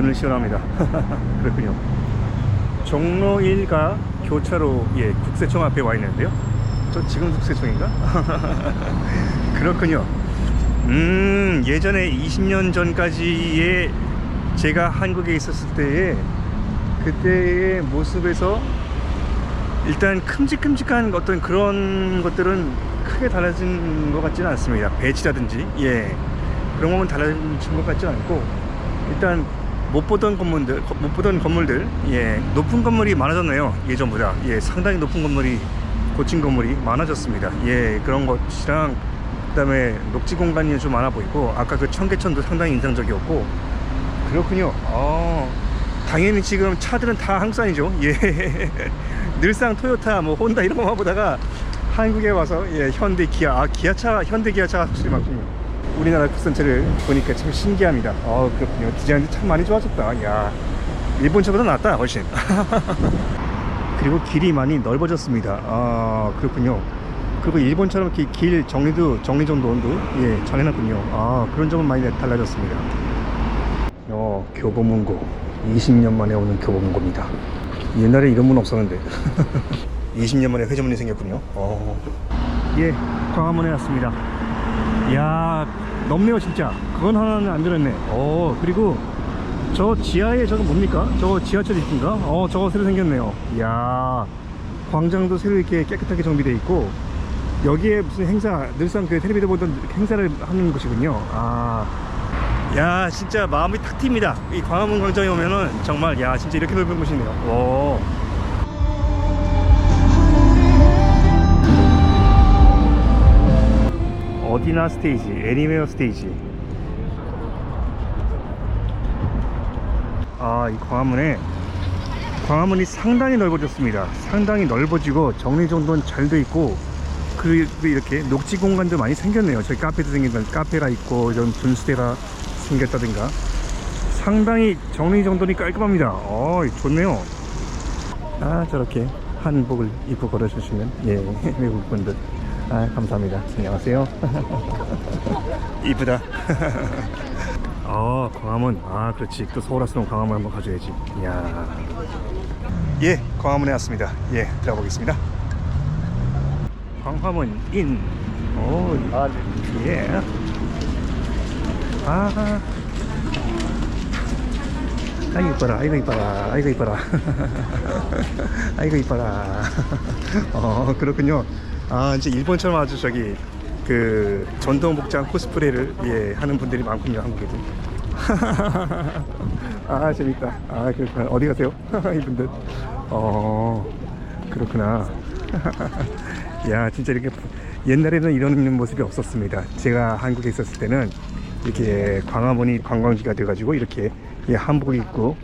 그늘 시원합니다. 그렇군요. 종로 1가 교차로 예 국세청 앞에 와 있는데요. 저 지금 국세청인가? 그렇군요. 음 예전에 20년 전까지의 제가 한국에 있었을 때의 그때의 모습에서 일단 큼직큼직한 어떤 그런 것들은 크게 달라진 것 같지는 않습니다. 배치라든지 예 그런 거는 달라진 것 같지 않고 일단 못 보던 건물들 못 보던 건물들 예 높은 건물이 많아졌네요. 예전보다. 예 상당히 높은 건물이 고층 건물이 많아졌습니다. 예 그런 것이랑 그 다음에 녹지 공간이 좀 많아 보이고 아까 그 청계천도 상당히 인상적이었고 그렇군요. 어 당연히 지금 차들은 다 한국산이죠. 예. 늘상 토요타 뭐 혼다 이런 거만 보다가 한국에 와서 예 현대 기아 아 기아차 현대 기아차가 확실히 많군요 우리나라 국산차를 보니까 참 신기합니다. 어, 그렇군요. 디자인도 참 많이 좋아졌다. 야, 일본 차보다 낫다, 훨씬. 그리고 길이 많이 넓어졌습니다. 아, 그렇군요. 그리고 일본처럼 이렇게 길 정리도, 정리정돈도, 예, 잘 해놨군요. 아, 그런 점은 많이 달라졌습니다. 어, 교보문고. 20년 만에 오는 교보문고입니다. 옛날에 이런 문 없었는데. 20년 만에 회전문이 생겼군요. 어. 예, 광화문에 왔습니다. 이야 넓네요 진짜. 그건 하나는 안 들었네. 어 그리고 저 지하에 저거 뭡니까? 저거 지하철 입구인가 어 저거 새로 생겼네요. 이야 광장도 새로 이렇게 깨끗하게 정비되어 있고 여기에 무슨 행사 늘상 그 텔레비전 보던 행사를 하는 곳이군요. 아야 진짜 마음이 탁 트입니다. 이 광화문 광장에 오면은 정말 야 진짜 이렇게 넓은 곳이네요. 오. 어디나 스테이지, 애니메어 스테이지. 아, 이 광화문에 광화문이 상당히 넓어졌습니다. 상당히 넓어지고 정리정돈 잘 돼 있고 그리고 이렇게 녹지 공간도 많이 생겼네요. 저기 카페도 생긴 카페가 있고 이런 분수대가 생겼다든가 상당히 정리정돈이 깔끔합니다. 어, 좋네요. 아, 저렇게 한복을 입고 걸어주시면 예, 외국분들 아, 감사합니다. 안녕하세요. 이쁘다. 아, 광화문. 아, 그렇지. 또 서울 왔으면 광화문 한번 가줘야지. 이야. 예, 광화문에 왔습니다. 예, 들어보겠습니다. 광화문 인. 오, 아, 예. 아. 아이고 이뻐라 아이고 이뻐라 아이고 이뻐라 아이고 이뻐라 어 그렇군요 아 이제 일본처럼 아주 저기 그 전통 복장 코스프레를 예 하는 분들이 많군요 한국에도. 아 재밌다. 아 그렇구나. 어디 가세요? 이분들. 어 그렇구나. 야 진짜 이렇게 옛날에는 이런 모습이 없었습니다. 제가 한국에 있었을 때는 이렇게 광화문이 관광지가 돼가지고 이렇게 예, 한복을 입고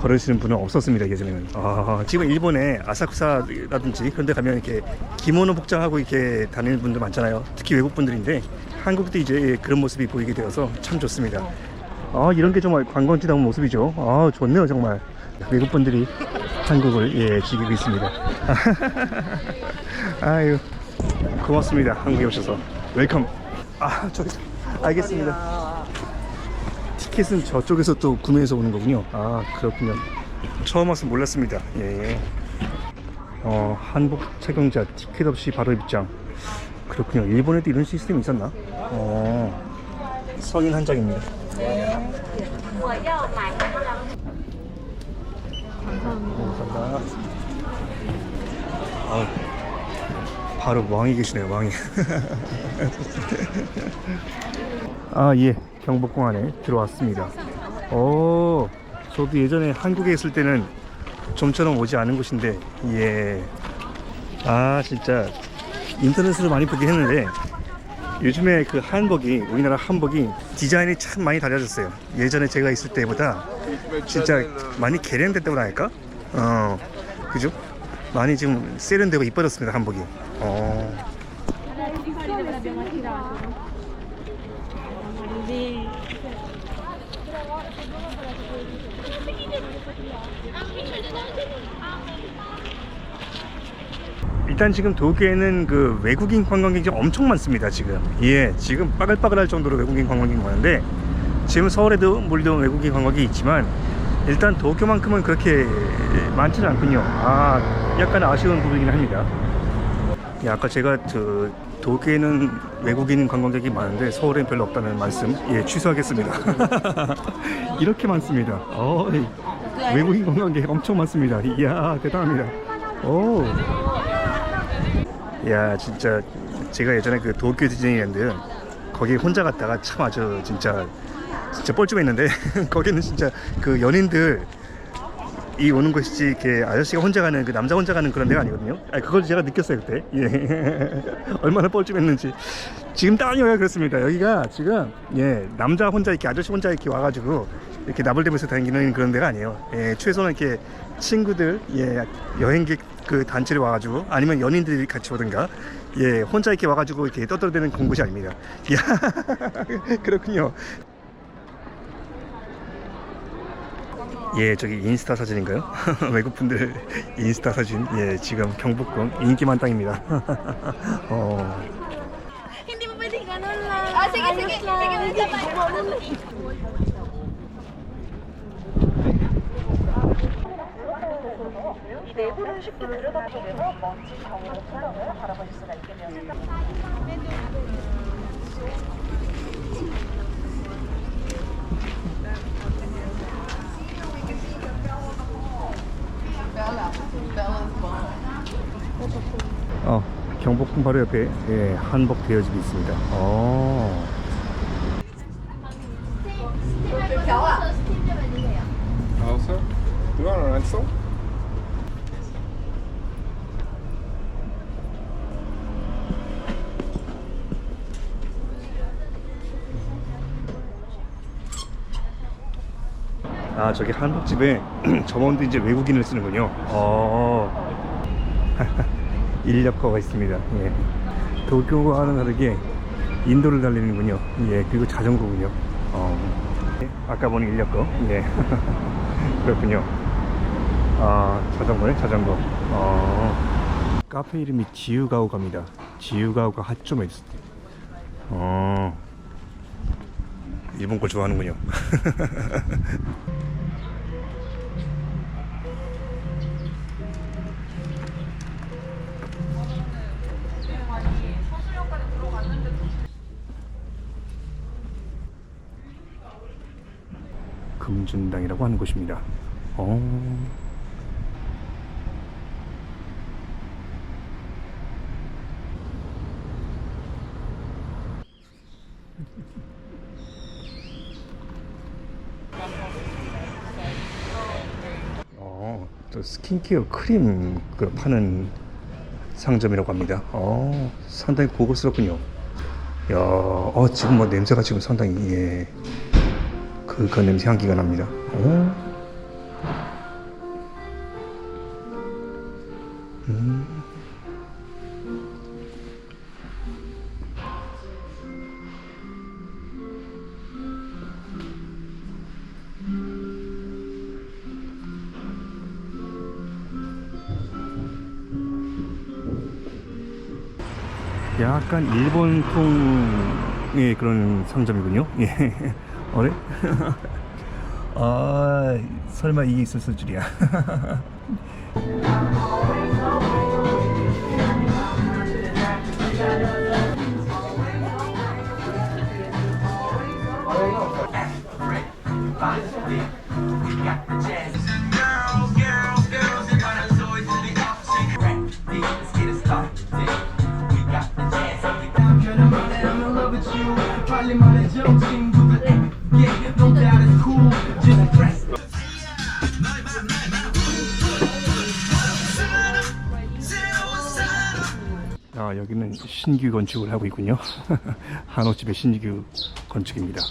걸으시는 분은 없었습니다 예전에는. 아, 지금 일본에 아사쿠사라든지 그런 데 가면 이렇게 기모노 복장하고 이렇게 다니는 분들 많잖아요. 특히 외국 분들인데 한국도 이제 그런 모습이 보이게 되어서 참 좋습니다. 아 이런 게 정말 관광지다운 모습이죠. 아 좋네요 정말. 외국 분들이 한국을 예 즐기고 있습니다. 아유 고맙습니다. 한국에 오셔서. 웰컴. 아 저기 알겠습니다 티켓은 저쪽에서 또 구매해서 오는 거군요. 아 그렇군요. 처음 와서 몰랐습니다. 예. 어 한복 착용자 티켓 없이 바로 입장. 그렇군요. 일본에도 이런 시스템이 있었나? 어 성인 한 장입니다. 감사합니다. 아, 바로 왕이 계시네요. 왕이. 아 예. 경복궁 안에 들어왔습니다. 오, 저도 예전에 한국에 있을 때는 좀처럼 오지 않은 곳인데, 예. 아, 진짜 인터넷으로 많이 보긴 했는데, 요즘에 그 한복이, 우리나라 한복이 디자인이 참 많이 달라졌어요. 예전에 제가 있을 때보다 진짜 많이 개량됐다고 할까? 어, 그죠? 많이 지금 세련되고 이뻐졌습니다, 한복이. 어. 일단 지금 도쿄에는 그 외국인 관광객이 엄청 많습니다 지금 예 지금 빠글빠글할 정도로 외국인 관광객이 많은데 지금 서울에도 물론 외국인 관광객이 있지만 일단 도쿄만큼은 그렇게 많지는 않군요. 아, 약간 아쉬운 부분이긴 합니다. 예, 아까 제가 저 도쿄에는 외국인 관광객이 많은데 서울엔 별로 없다는 말씀 예 취소하겠습니다. 이렇게 많습니다. 어, 이 외국인 관광객 엄청 많습니다. 이야 대단합니다. 오, 야 진짜 제가 예전에 그 도쿄 디즈니랜드 거기 혼자 갔다가 참 아주 진짜 진짜 뻘쭘했는데 거기는 진짜 그 연인들 이 오는 곳이지 이렇게 아저씨가 혼자 가는 그 남자 혼자 가는 그런 데가 아니거든요. 아 그걸 제가 느꼈어요 그때. 예. 얼마나 뻘쭘했는지. 지금 딱 여기가 그렇습니다. 여기가 지금 예 남자 혼자 이렇게 아저씨 혼자 이렇게 와가지고 이렇게 나불대면서 다니는 그런 데가 아니에요. 예 최소한 이렇게 친구들 예 여행객 그 단체를 와가지고 아니면 연인들이 같이 오든가 예 혼자 이렇게 와가지고 이렇게 떠들어대는 곳이 아닙니다. 야 그렇군요. 예, 저기 인스타 사진인가요? 외국 분들 인스타 사진. 예, 지금 경복궁 인기 만땅입니다. 어, 이 내부를 쉽게 들여다보면 먼지 정으로 촬영을 바라보실 수가 있게 되었습니다. 어, 경복궁 바로 옆에 예, 한복 대여집이 있습니다. 어, Also, you want a rental? 아 저기 한복집에 점원도 이제 외국인을 쓰는군요. 어, 인력거가 있습니다. 예. 도쿄와는 다르게 인도를 달리는군요. 예, 그리고 자전거군요. 어, 예, 아까 보는 인력거. 예, 그렇군요. 아 자전거네 자전거. 어, 카페 이름이 지유가오가입니다. 지유가오가 핫점에 있어. 어, 일본 걸 좋아하는군요. 금준당이라고 하는 곳입니다. 어. 어, 또 스킨케어 크림 그 파는 상점이라고 합니다. 어, 상당히 고급스럽군요. 야, 어, 지금 뭐 냄새가 지금 상당히 예. 그, 그 냄새 향기가 납니다. 어? 음. 약간 일본풍의 그런 상점이군요. 예. 어래? 아, 설마 이게 있었을 줄이야. to the end. Yeah, no doubt it's cool. Just press. 아, 여기는 신규 건축을 하고 있군요. 한옥집의 신규 건축입니다.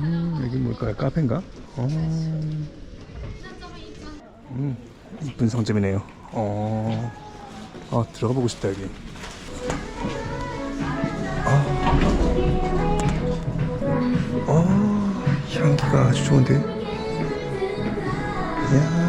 음, 여기 뭘까요? 카페인가? 어. 음, 이쁜 상점이네요. 어. 아, 들어가 보고 싶다, 여기. 아. 향기가 아주 좋은데? 이야.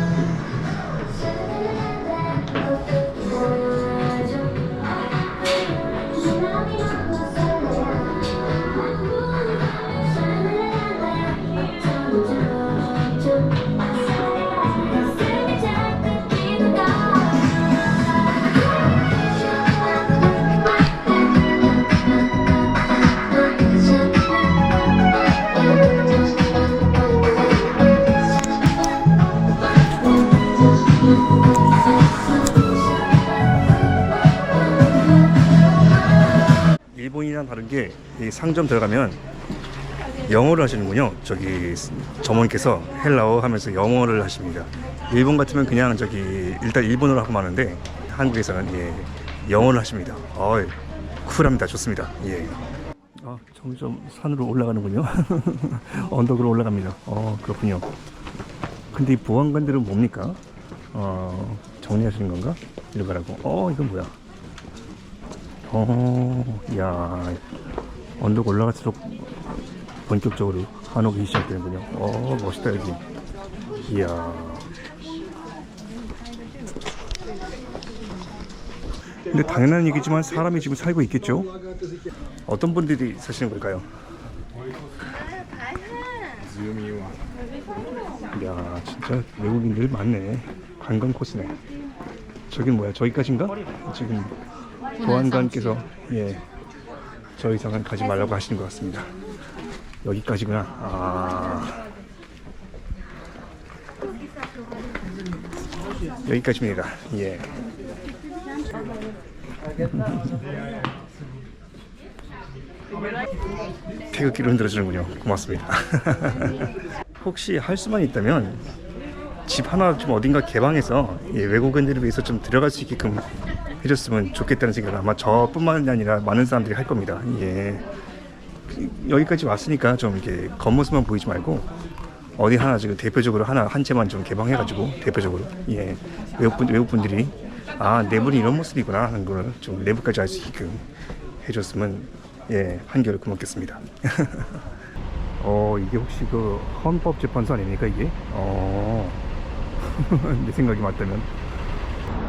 이 상점 들어가면 영어를 하시는군요. 저기 점원께서 헬라어 하면서 영어를 하십니다. 일본 같으면 그냥 저기 일단 일본어로 하고 마는데 한국에서는 예, 영어를 하십니다. 어이, 쿨합니다. 좋습니다. 예. 아, 점점 산으로 올라가는군요. 언덕으로 올라갑니다. 어, 그렇군요. 근데 이 보안관들은 뭡니까? 어, 정리하시는 건가? 이러가라고. 어, 이건 뭐야? 어, 야, 언덕 올라갈수록 본격적으로 한옥이 시작되는군요. 어, 멋있다, 여기. 이야. 근데 당연한 얘기지만 사람이 지금 살고 있겠죠? 어떤 분들이 사시는 걸까요? 야, 진짜 외국인들 많네. 관광 코스네. 저긴 뭐야? 저기까지인가? 지금 보안관께서 예, 저 이상은 가지 말라고 하시는 것 같습니다. 여기까지구나. 아. 여기까지입니다. 예. 태극기를 흔들어주는군요. 고맙습니다. 혹시 할 수만 있다면 집 하나 좀 어딘가 개방해서 예, 외국인들을 위해서 좀 들어갈 수 있게끔 해줬으면 좋겠다는 생각을 아마 저뿐만 아니라 많은 사람들이 할 겁니다. 예. 여기까지 왔으니까 좀 이렇게 겉모습만 보이지 말고 어디 하나 지금 대표적으로 하나 한 채만 좀 개방해가지고 대표적으로 예 외국분 외국분들이 아 내분이 이런 모습이구나 하는 걸 좀 내부까지 알 수 있게끔 해줬으면 예 한결 고맙겠습니다. 어 이게 혹시 그 헌법재판소 아닙니까 이게? 어. 어내 생각이 맞다면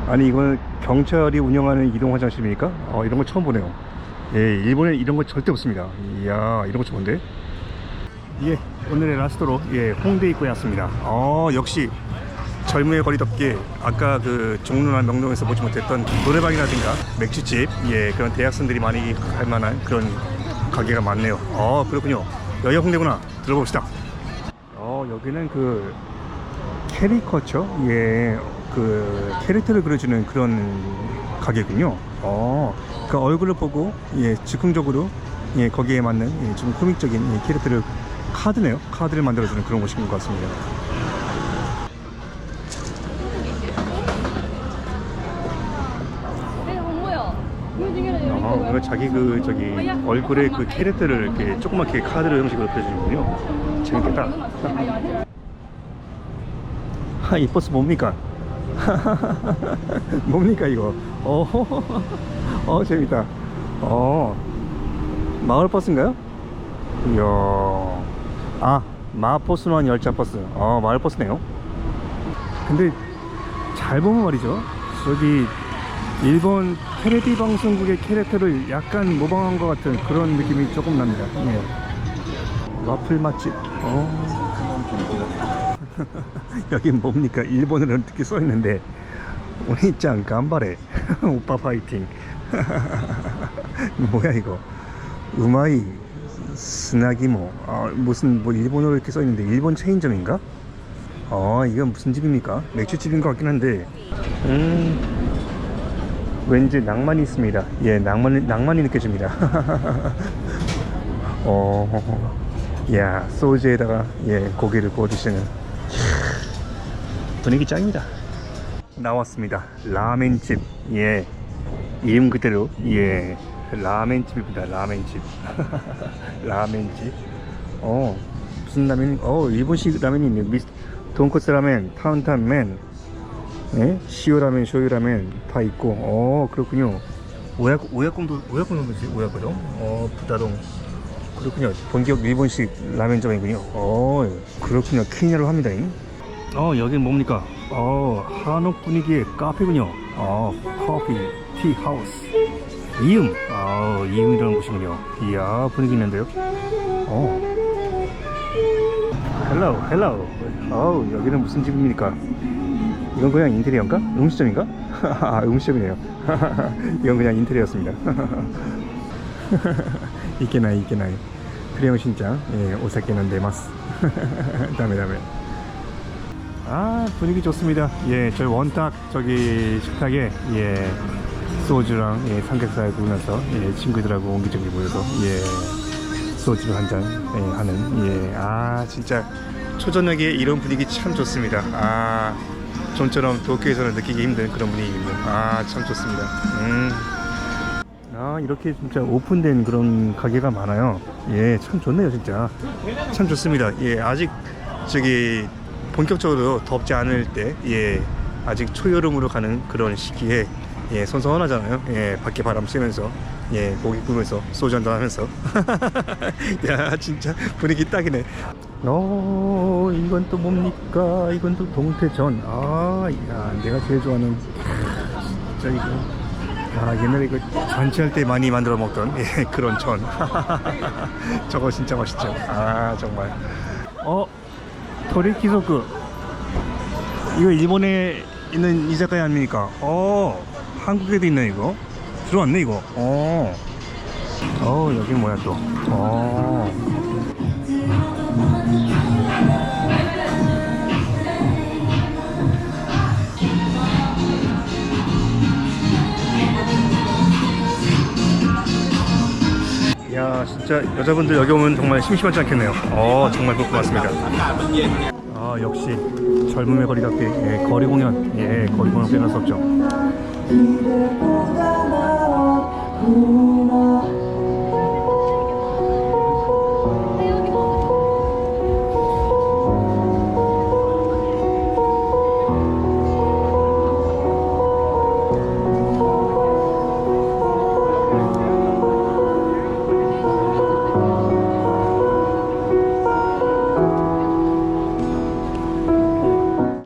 아니 이건 경찰이 운영하는 이동 화장실입니까? 어 이런 거 처음 보네요. 예, 일본에 이런 거 절대 없습니다. 이야, 이런 거 좋은데? 예, 오늘의 라스트로 예, 홍대 입구에 왔습니다. 어, 역시 젊음의 거리답게 아까 그 종로나 명동에서 보지 못했던 노래방이라든가 맥주집, 예, 그런 대학생들이 많이 갈 만한 그런 가게가 많네요. 어, 그렇군요. 여기가 홍대구나. 들어봅시다. 어, 여기는 그 캐리커처, 예, 그 캐릭터를 그려주는 그런 가게군요. 어, 그 얼굴을 보고 예, 즉흥적으로 예, 거기에 맞는 예, 좀 코믹적인 예, 캐릭터를 카드네요. 카드를 만들어주는 그런 곳인 것 같습니다. 아, 자기 그 저기 얼굴에 그 캐릭터를 이렇게 조그맣게 카드로 형식으로 그려주는군요. 재밌겠다. 하, 이 버스 뭡니까? 뭡니까 이거? 어, 어 재밌다. 어, 마을 버스인가요? 이야, 아 마포순환 열차 버스. 어, 마을 버스네요. 근데 잘 보면 말이죠. 저기 일본 테레비 방송국의 캐릭터를 약간 모방한 것 같은 그런 느낌이 조금 납니다. 예. 와플 맛집. 어. 여긴 뭡니까? 일본어로 어떻게 써 있는데. 오니짱 간바레 오빠 파이팅. 뭐야 이거? 우마이 스나기모. 아, 무슨 뭐 일본어로 이렇게 써 있는데 일본 체인점인가? 아 이건 무슨 집입니까? 맥주집인 것 같긴 한데. 음 왠지 낭만이 있습니다. 예 낭만이 낭만이 느껴집니다. 어, 야 소주에다가 예 고기를 구워 드시는 분위기 짱입니다. 나왔습니다. 라멘집. 예. 이름 그대로 예. 라멘집입니다. 라멘집. 라멘집. 어. 무슨 라면? 어, 일본식 라면이 있네. 미스 돈코츠 라멘, 타운타면, 예? 시오 라멘, 쇼유 라멘 다 있고. 어, 그렇군요. 오야코 오야콘도 오야콘도 뭐지? 오야코도? 어, 부다동. 그렇군요. 본격 일본식 라면점이군요. 어, 그렇군요. 키니로 합니다. 어, 여긴 뭡니까? 어, 한옥 분위기의 카페군요. 어, 커피, 티 하우스. 이음. 아, 이음이라는 곳이군요. 이야, 분위기 있는데요. 어. 헬로, 헬로. 어우, 여기는 무슨 집입니까? 이건 그냥 인테리어인가? 음식점인가? 아, 음식점이네요. 이건 그냥 인테리어였습니다. 이케나이, 이케나이. 크레용 신장, 예, 오사케는 데마스. 다음에, 다음에. 아 분위기 좋습니다. 예, 저희 원탁 저기 식탁에 예 소주랑 예, 삼겹살 구우면서 예, 친구들하고 옹기종기 모여서 예 소주 한잔 예, 하는 예아 진짜 초저녁에 이런 분위기 참 좋습니다. 아 좀처럼 도쿄에서는 느끼기 힘든 그런 분위기군요 아참 좋습니다. 음. 아 이렇게 진짜 오픈된 그런 가게가 많아요. 예 참 좋네요 진짜. 참 좋습니다. 예 아직 저기 본격적으로 덥지 않을 때 예 아직 초여름으로 가는 그런 시기에 예 선선하잖아요. 예 밖에 바람 쐬면서 예 고기 구우면서 소주 한잔 하면서. 야 진짜 분위기 딱이네. 어 이건 또 뭡니까? 이건 또 동태전. 아 야 내가 제일 좋아하는 진짜 이거. 아 옛날에 이거 잔치할 때 많이 만들어 먹던 예, 그런 전. 저거 진짜 맛있죠. 아 정말. 어 토리키소크. 이거 일본에 있는 이자카야 아닙니까? 어 한국에도 있네 이거. 들어왔네 이거. 어, 어 여기 뭐야 또? 어. 야 진짜 여자분들 여기 오면 정말 심심하지 않겠네요. 어 정말 그럴 것 같습니다. 아 역시 젊음의 거리답게 예, 거리 공연 예 거리 공연 빼놓을 수 없죠